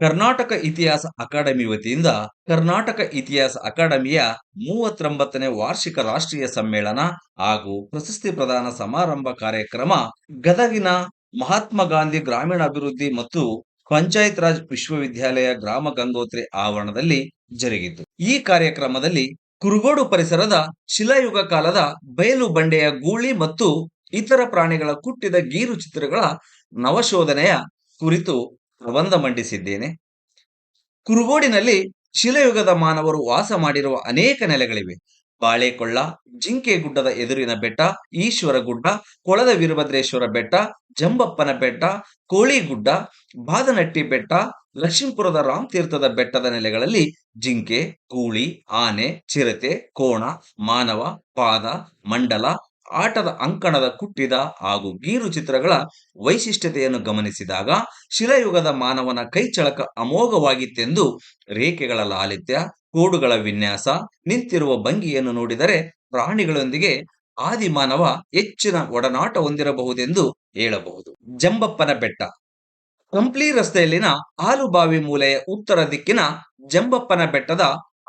ಕರ್ನಾಟಕ ಇತಿಹಾಸ ಅಕಾಡೆಮಿ ವತಿಯಿಂದ ಕರ್ನಾಟಕ ಇತಿಹಾಸ ಅಕಾಡೆಮಿಯ ಮೂವತ್ತೊಂಬತ್ತನೇ ವಾರ್ಷಿಕ ರಾಷ್ಟ್ರೀಯ ಸಮ್ಮೇಳನ ಹಾಗೂ ಪ್ರಶಸ್ತಿ ಪ್ರದಾನ ಸಮಾರಂಭ ಕಾರ್ಯಕ್ರಮ ಗದಗಿನ ಮಹಾತ್ಮ ಗಾಂಧಿ ಗ್ರಾಮೀಣಾಭಿವೃದ್ಧಿ ಮತ್ತು ಪಂಚಾಯತ್ ರಾಜ್ ವಿಶ್ವವಿದ್ಯಾಲಯ ಗ್ರಾಮ ಗಂಗೋತ್ರಿ ಆವರಣದಲ್ಲಿ ಜರುಗಿತು. ಈ ಕಾರ್ಯಕ್ರಮದಲ್ಲಿ ಕುರುಗೋಡು ಪರಿಸರದ ಶಿಲಾಯುಗ ಕಾಲದ ಬಯಲು ಬಂಡೆಯ ಗೂಳಿ ಮತ್ತು ಇತರ ಪ್ರಾಣಿಗಳ ಕುಟ್ಟಿದ ಗೀರು ಚಿತ್ರಗಳ ನವಶೋಧನೆಯ ಕುರಿತು ಪ್ರಬಂಧ ಮಂಡಿಸಿದ್ದೇನೆ. ಕುರುಗೋಡಿನಲ್ಲಿ ಶಿಲಯುಗದ ಮಾನವರು ವಾಸ ಮಾಡಿರುವ ಅನೇಕ ನೆಲೆಗಳಿವೆ. ಬಾಳೆಕೊಳ್ಳ ಜಿಂಕೆ ಗುಡ್ಡದ ಎದುರಿನ ಬೆಟ್ಟ ಈಶ್ವರ ಗುಡ್ಡ ಕೊಳದ ವೀರಭದ್ರೇಶ್ವರ ಬೆಟ್ಟ, ಜಂಬಪ್ಪನ ಬೆಟ್ಟ, ಕೋಳಿಗುಡ್ಡ, ಬಾದನಟ್ಟಿ ಬೆಟ್ಟ, ಲಕ್ಷ್ಮೀಪುರದ ರಾಮತೀರ್ಥದ ಬೆಟ್ಟದ ನೆಲೆಗಳಲ್ಲಿ ಜಿಂಕೆ ಕೂಳಿ ಆನೆ, ಚಿರತೆ, ಕೋಣ, ಮಾನವ, ಪಾದ, ಮಂಡಲ ಆಟದ ಅಂಕಣದ ಕುಟ್ಟಿದ ಹಾಗೂ ಗೀರು ಚಿತ್ರಗಳ ವೈಶಿಷ್ಟ್ಯತೆಯನ್ನು ಗಮನಿಸಿದಾಗ ಶಿಲಯುಗದ ಮಾನವನ ಕೈಚಳಕ ಅಮೋಘವಾಗಿತ್ತೆಂದು ರೇಖೆಗಳ ಲಾಲಿತ್ಯ, ಕೋಡುಗಳ ವಿನ್ಯಾಸ, ನಿಂತಿರುವ ಭಂಗಿಯನ್ನು ನೋಡಿದರೆ ಪ್ರಾಣಿಗಳೊಂದಿಗೆ ಆದಿಮಾನವ ಹೆಚ್ಚಿನ ಒಡನಾಟ ಹೊಂದಿರಬಹುದೆಂದು ಹೇಳಬಹುದು. ಜಂಬಪ್ಪನ ಬೆಟ್ಟ. ಕಂಪ್ಲಿ ರಸ್ತೆಯಲ್ಲಿನ ಆಲುಬಾವಿ ಮೂಲೆಯ ಉತ್ತರ ದಿಕ್ಕಿನ ಜಂಬಪ್ಪನ ಬೆಟ್ಟದ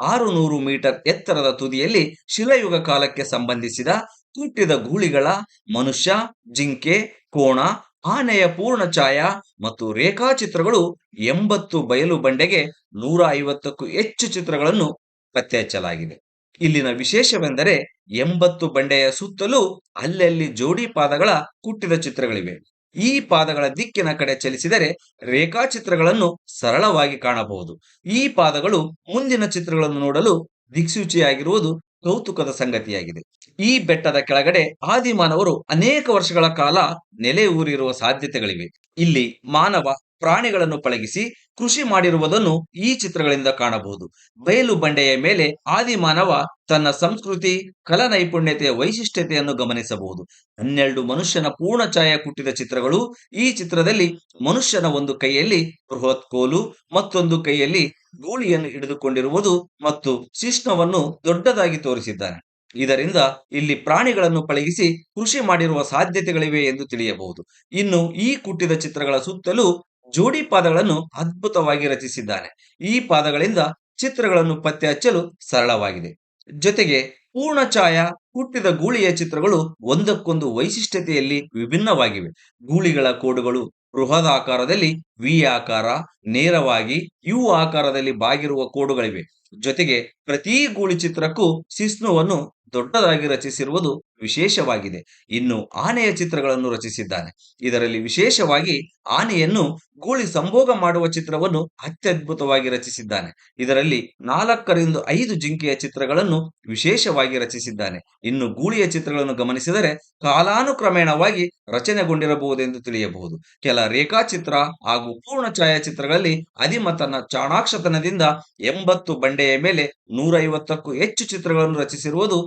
ಆರು ನೂರು ಮೀಟರ್ ಎತ್ತರದ ತುದಿಯಲ್ಲಿ ಶಿಲಯುಗ ಕಾಲಕ್ಕೆ ಸಂಬಂಧಿಸಿದ ಹುಟ್ಟಿದ ಗೂಳಿಗಳ ಮನುಷ್ಯ, ಜಿಂಕೆ, ಕೋಣ, ಆನೆಯ ಪೂರ್ಣ ಛಾಯಾ ಮತ್ತು ರೇಖಾಚಿತ್ರಗಳು ಎಂಬತ್ತು ಬಯಲು ಬಂಡೆಗೆ ನೂರ ಐವತ್ತಕ್ಕೂ ಹೆಚ್ಚು ಚಿತ್ರಗಳನ್ನು ಪತ್ತೆ ಹಚ್ಚಲಾಗಿದೆ ಇಲ್ಲಿನ ವಿಶೇಷವೆಂದರೆ ಎಂಬತ್ತು ಬಂಡೆಯ ಸುತ್ತಲೂ ಅಲ್ಲಲ್ಲಿ ಜೋಡಿ ಪಾದಗಳ ಕುಟ್ಟಿದ ಚಿತ್ರಗಳಿವೆ. ಈ ಪಾದಗಳ ದಿಕ್ಕಿನ ಕಡೆ ಚಲಿಸಿದರೆ ರೇಖಾಚಿತ್ರಗಳನ್ನು ಸರಳವಾಗಿ ಕಾಣಬಹುದು. ಈ ಪಾದಗಳು ಮುಂದಿನ ಚಿತ್ರಗಳನ್ನು ನೋಡಲು ದಿಕ್ಸೂಚಿಯಾಗಿರುವುದು ಕೌತುಕದ ಸಂಗತಿಯಾಗಿದೆ. ಈ ಬೆಟ್ಟದ ಕೆಳಗಡೆ ಆದಿಮಾನವರು ಅನೇಕ ವರ್ಷಗಳ ಕಾಲ ನೆಲೆ ಊರಿರುವ ಸಾಧ್ಯತೆಗಳಿವೆ. ಇಲ್ಲಿ ಮಾನವ ಪ್ರಾಣಿಗಳನ್ನು ಪಳಗಿಸಿ ಕೃಷಿ ಮಾಡಿರುವುದನ್ನು ಈ ಚಿತ್ರಗಳಿಂದ ಕಾಣಬಹುದು. ಬಯಲು ಬಂಡೆಯ ಮೇಲೆ ಆದಿಮಾನವ ತನ್ನ ಸಂಸ್ಕೃತಿ ಕಲಾ ನೈಪುಣ್ಯತೆಯ ವೈಶಿಷ್ಟ್ಯತೆಯನ್ನು ಗಮನಿಸಬಹುದು. ಹನ್ನೆರಡು ಮನುಷ್ಯನ ಪೂರ್ಣ ಛಾಯ ಕುಟ್ಟಿದ ಚಿತ್ರಗಳು ಈ ಚಿತ್ರದಲ್ಲಿ ಮನುಷ್ಯನ ಒಂದು ಕೈಯಲ್ಲಿ ಬೃಹತ್ ಕೋಲು, ಮತ್ತೊಂದು ಕೈಯಲ್ಲಿ ಗೂಳಿಯನ್ನು ಹಿಡಿದುಕೊಂಡಿರುವುದು ಮತ್ತು ಶಿಷ್ಣವನ್ನು ದೊಡ್ಡದಾಗಿ ತೋರಿಸಿದ್ದಾನೆ. ಇದರಿಂದ ಇಲ್ಲಿ ಪ್ರಾಣಿಗಳನ್ನು ಪಳಗಿಸಿ ಕೃಷಿ ಮಾಡಿರುವ ಸಾಧ್ಯತೆಗಳಿವೆ ಎಂದು ತಿಳಿಯಬಹುದು. ಇನ್ನು ಈ ಕುಟ್ಟಿದ ಚಿತ್ರಗಳ ಸುತ್ತಲೂ ಜೋಡಿ ಪಾದಗಳನ್ನು ಅದ್ಭುತವಾಗಿ ರಚಿಸಿದ್ದಾನೆ. ಈ ಪಾದಗಳಿಂದ ಚಿತ್ರಗಳನ್ನು ಪತ್ತೆ ಹಚ್ಚಲು ಸರಳವಾಗಿದೆ. ಜೊತೆಗೆ ಪೂರ್ಣ ಛಾಯಾ ಹುಟ್ಟಿದ ಗೂಳಿಯ ಚಿತ್ರಗಳು ಒಂದಕ್ಕೊಂದು ವೈಶಿಷ್ಟ್ಯತೆಯಲ್ಲಿ ವಿಭಿನ್ನವಾಗಿವೆ. ಗೂಳಿಗಳ ಕೋಡುಗಳು ಬೃಹದಾಕಾರದಲ್ಲಿ ವಿ ಆಕಾರ ನೇರವಾಗಿ ಯು ಆಕಾರದಲ್ಲಿ ಬಾಗಿರುವ ಕೋಡುಗಳಿವೆ. ಜೊತೆಗೆ ಪ್ರತಿ ಗೂಳಿ ಚಿತ್ರಕ್ಕೂ ಶಿಸ್ನುವನ್ನು ದೊಡ್ಡದಾಗಿ ರಚಿಸಿರುವುದು ವಿಶೇಷವಾಗಿದೆ. ಇನ್ನು ಆನೆಯ ಚಿತ್ರಗಳನ್ನು ರಚಿಸಿದ್ದಾನೆ. ಇದರಲ್ಲಿ ವಿಶೇಷವಾಗಿ ಆನೆಯನ್ನು ಗೂಳಿ ಸಂಭೋಗ ಮಾಡುವ ಚಿತ್ರವನ್ನು ಅತ್ಯದ್ಭುತವಾಗಿ ರಚಿಸಿದ್ದಾನೆ. ಇದರಲ್ಲಿ ನಾಲ್ಕರಿಂದ ಐದು ಜಿಂಕೆಯ ಚಿತ್ರಗಳನ್ನು ವಿಶೇಷವಾಗಿ ರಚಿಸಿದ್ದಾನೆ. ಇನ್ನು ಗೂಳಿಯ ಚಿತ್ರಗಳನ್ನು ಗಮನಿಸಿದರೆ ಕಾಲಾನುಕ್ರಮೇಣವಾಗಿ ರಚನೆಗೊಂಡಿರಬಹುದೆಂದು ತಿಳಿಯಬಹುದು. ಕೆಲ ರೇಖಾಚಿತ್ರ ಹಾಗೂ ಪೂರ್ಣ ಛಾಯಾಚಿತ್ರಗಳಲ್ಲಿ ಅಧಿಮತನ ಚಾಣಾಕ್ಷತನದಿಂದ ಎಂಬತ್ತು ಬಂಡೆಯ ಮೇಲೆ ನೂರೈವತ್ತಕ್ಕೂ ಹೆಚ್ಚು ಚಿತ್ರಗಳನ್ನು ರಚಿಸಿರುವುದು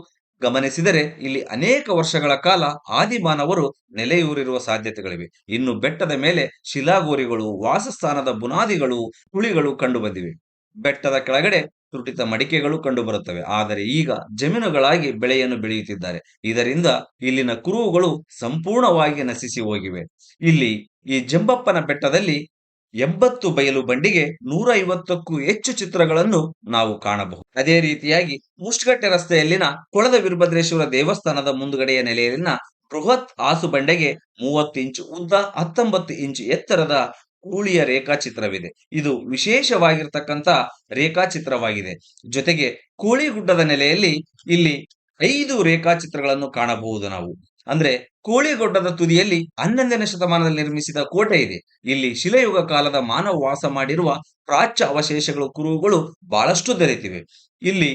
ಗಮನಿಸಿದರೆ ಇಲ್ಲಿ ಅನೇಕ ವರ್ಷಗಳ ಕಾಲ ಆದಿಮಾನವರು ನೆಲೆಯೂರಿರುವ ಸಾಧ್ಯತೆಗಳಿವೆ. ಇನ್ನು ಬೆಟ್ಟದ ಮೇಲೆ ಶಿಲಾಗೋರಿಗಳು, ವಾಸಸ್ಥಾನದ ಬುನಾದಿಗಳು, ಹುಳಿಗಳು ಕಂಡುಬಂದಿವೆ. ಬೆಟ್ಟದ ಕೆಳಗಡೆ ತುಟಿತ ಮಡಿಕೆಗಳು ಕಂಡುಬರುತ್ತವೆ. ಆದರೆ ಈಗ ಜಮೀನುಗಳಾಗಿ ಬೆಳೆಯನ್ನು ಬೆಳೆಯುತ್ತಿದ್ದಾರೆ. ಇದರಿಂದ ಇಲ್ಲಿನ ಕುರುಹುಗಳು ಸಂಪೂರ್ಣವಾಗಿ ನಶಿಸಿ ಹೋಗಿವೆ. ಇಲ್ಲಿ ಈ ಜಂಬಪ್ಪನ ಬೆಟ್ಟದಲ್ಲಿ ಎಂಬತ್ತು ಬಯಲು ಬಂಡಿಗೆ ನೂರ ಐವತ್ತಕ್ಕೂ ಹೆಚ್ಚು ಚಿತ್ರಗಳನ್ನು ನಾವು ಕಾಣಬಹುದು. ಅದೇ ರೀತಿಯಾಗಿ ಮುಷ್ಕಟ್ಟೆ ರಸ್ತೆಯಲ್ಲಿನ ಕೊಳದ ವೀರಭದ್ರೇಶ್ವರ ದೇವಸ್ಥಾನದ ಮುಂದುಗಡೆಯ ನೆಲೆಯಲ್ಲಿನ ಬೃಹತ್ ಆಸು ಬಂಡೆಗೆ ಮೂವತ್ತು ಇಂಚು ಉದ್ದ, ಹತ್ತೊಂಬತ್ತು ಇಂಚು ಎತ್ತರದ ಕೂಳಿಯ ರೇಖಾಚಿತ್ರವಿದೆ. ಇದು ವಿಶೇಷವಾಗಿರ್ತಕ್ಕಂಥ ರೇಖಾಚಿತ್ರವಾಗಿದೆ. ಜೊತೆಗೆ ಕೋಳಿಗುಡ್ಡದ ನೆಲೆಯಲ್ಲಿ ಇಲ್ಲಿ ಐದು ರೇಖಾಚಿತ್ರಗಳನ್ನು ಕಾಣಬಹುದು ನಾವು. ಅಂದ್ರೆ ಕೋಳಿಗೊಡ್ಡದ ತುದಿಯಲ್ಲಿ ಹನ್ನೊಂದನೇ ಶತಮಾನದಲ್ಲಿ ನಿರ್ಮಿಸಿದ ಕೋಟೆ ಇದೆ. ಇಲ್ಲಿ ಶಿಲಯುಗ ಕಾಲದ ಮಾನವ ವಾಸ ಮಾಡಿರುವ ಪ್ರಾಚ್ಯ ಅವಶೇಷಗಳು, ಕುರುಹುಗಳು ಬಹಳಷ್ಟು ದೊರೆತಿವೆ. ಇಲ್ಲಿ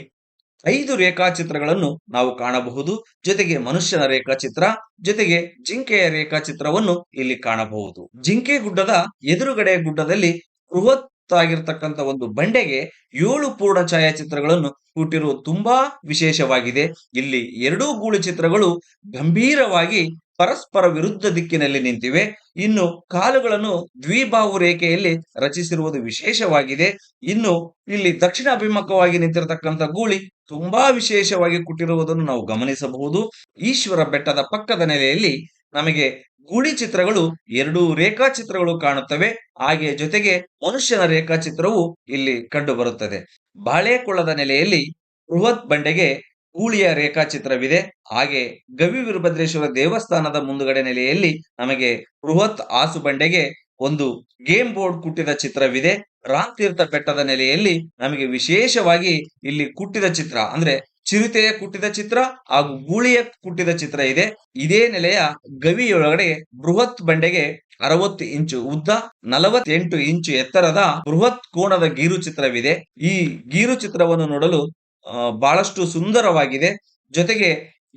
ಐದು ರೇಖಾಚಿತ್ರಗಳನ್ನು ನಾವು ಕಾಣಬಹುದು. ಜೊತೆಗೆ ಮನುಷ್ಯನ ರೇಖಾಚಿತ್ರ, ಜೊತೆಗೆ ಜಿಂಕೆಯ ರೇಖಾಚಿತ್ರವನ್ನು ಇಲ್ಲಿ ಕಾಣಬಹುದು. ಜಿಂಕೆ ಗುಡ್ಡದ ಎದುರುಗಡೆ ಗುಡ್ಡದಲ್ಲಿ ಬೃಹತ್ ಆಗಿರ್ತಕ್ಕಂಥ ಒಂದು ಬಂಡೆಗೆ ಏಳು ಪೂರ್ಣ ಛಾಯಾಚಿತ್ರಗಳನ್ನು ಹುಟ್ಟಿರುವುದು ತುಂಬಾ ವಿಶೇಷವಾಗಿದೆ. ಇಲ್ಲಿ ಎರಡೂ ಗೂಳು ಚಿತ್ರಗಳು ಗಂಭೀರವಾಗಿ ಪರಸ್ಪರ ವಿರುದ್ಧ ದಿಕ್ಕಿನಲ್ಲಿ ನಿಂತಿವೆ. ಇನ್ನು ಕಾಲುಗಳನ್ನು ದ್ವಿಬಾಹು ರೇಖೆಯಲ್ಲಿ ರಚಿಸಿರುವುದು ವಿಶೇಷವಾಗಿದೆ. ಇನ್ನು ಇಲ್ಲಿ ದಕ್ಷಿಣ ಅಭಿಮುಖವಾಗಿ ನಿಂತಿರತಕ್ಕಂಥ ಗೂಳಿ ತುಂಬಾ ವಿಶೇಷವಾಗಿ ಕುಟ್ಟಿರುವುದನ್ನು ನಾವು ಗಮನಿಸಬಹುದು. ಈಶ್ವರ ಬೆಟ್ಟದ ಪಕ್ಕದ ನೆಲೆಯಲ್ಲಿ ನಮಗೆ ಗೂಳಿ ಚಿತ್ರಗಳು ಎರಡು ರೇಖಾಚಿತ್ರಗಳು ಕಾಣುತ್ತವೆ. ಹಾಗೆ ಜೊತೆಗೆ ಮನುಷ್ಯನ ರೇಖಾಚಿತ್ರವು ಇಲ್ಲಿ ಕಂಡುಬರುತ್ತದೆ. ಬಾಳೆಕೊಳ್ಳದ ನೆಲೆಯಲ್ಲಿ ಬೃಹತ್ ಬಂಡೆಗೆ ಗೂಳಿಯ ರೇಖಾಚಿತ್ರವಿದೆ. ಹಾಗೆ ಗವಿ ವೀರಭದ್ರೇಶ್ವರ ದೇವಸ್ಥಾನದ ಮುಂದುಗಡೆ ನೆಲೆಯಲ್ಲಿ ನಮಗೆ ಬೃಹತ್ ಆಸು ಬಂಡೆಗೆ ಒಂದು ಗೇಮ್ ಬೋರ್ಡ್ ಕುಟ್ಟಿದ ಚಿತ್ರವಿದೆ. ರಾಮ್ ತೀರ್ಥ ಬೆಟ್ಟದ ನೆಲೆಯಲ್ಲಿ ನಮಗೆ ವಿಶೇಷವಾಗಿ ಇಲ್ಲಿ ಕುಟ್ಟಿದ ಚಿತ್ರ ಅಂದ್ರೆ ಚಿರತೆಯ ಕುಟ್ಟಿದ ಚಿತ್ರ ಹಾಗೂ ಗೂಳಿಯ ಕುಟ್ಟಿದ ಚಿತ್ರ ಇದೆ. ಇದೇ ನೆಲೆಯ ಗವಿಯೊಳಗಡೆ ಬೃಹತ್ ಬಂಡೆಗೆ ಅರವತ್ತು ಇಂಚು ಉದ್ದ, ನಲವತ್ತೆಂಟು ಇಂಚು ಎತ್ತರದ ಬೃಹತ್ ಕೋಣದ ಗೀರು ಚಿತ್ರವಿದೆ. ಈ ಗೀರು ಚಿತ್ರವನ್ನು ನೋಡಲು ಬಹಳಷ್ಟು ಸುಂದರವಾಗಿದೆ. ಜೊತೆಗೆ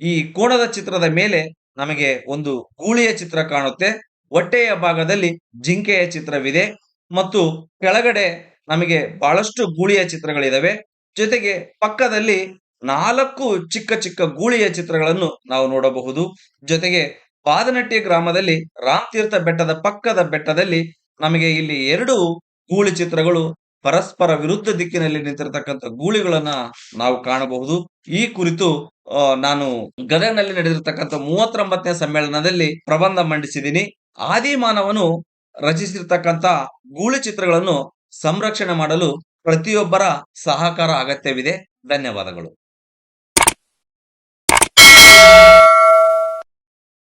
ಈ ಕೋಣದ ಚಿತ್ರದ ಮೇಲೆ ನಮಗೆ ಒಂದು ಗೂಳಿಯ ಚಿತ್ರ ಕಾಣುತ್ತೆ. ಹೊಟ್ಟೆಯ ಭಾಗದಲ್ಲಿ ಜಿಂಕೆಯ ಚಿತ್ರವಿದೆ ಮತ್ತು ಕೆಳಗಡೆ ನಮಗೆ ಬಹಳಷ್ಟು ಗೂಳಿಯ ಚಿತ್ರಗಳಿದಾವೆ. ಜೊತೆಗೆ ಪಕ್ಕದಲ್ಲಿ ನಾಲ್ಕು ಚಿಕ್ಕ ಚಿಕ್ಕ ಗೂಳಿಯ ಚಿತ್ರಗಳನ್ನು ನಾವು ನೋಡಬಹುದು. ಜೊತೆಗೆ ಪಾದನಟ್ಟಿ ಗ್ರಾಮದಲ್ಲಿ ರಾಮತೀರ್ಥ ಬೆಟ್ಟದ ಪಕ್ಕದ ಬೆಟ್ಟದಲ್ಲಿ ನಮಗೆ ಇಲ್ಲಿ ಎರಡು ಗೂಳಿ ಚಿತ್ರಗಳು ಪರಸ್ಪರ ವಿರುದ್ಧ ದಿಕ್ಕಿನಲ್ಲಿ ನಿಂತಿರತಕ್ಕಂಥ ಗೂಳಿಗಳನ್ನ ನಾವು ಕಾಣಬಹುದು. ಈ ಕುರಿತು ನಾನು ಗದಗನಲ್ಲಿ ನಡೆದಿರ್ತಕ್ಕಂಥ ಮೂವತ್ತೊಂಬತ್ತನೇ ಸಮ್ಮೇಳನದಲ್ಲಿ ಪ್ರಬಂಧ ಮಂಡಿಸಿದ್ದೀನಿ. ಆದಿಮಾನವನು ರಚಿಸಿರ್ತಕ್ಕಂಥ ಗೂಳಿ ಚಿತ್ರಗಳನ್ನು ಸಂರಕ್ಷಣೆ ಮಾಡಲು ಪ್ರತಿಯೊಬ್ಬರ ಸಹಕಾರ ಅಗತ್ಯವಿದೆ. ಧನ್ಯವಾದಗಳು.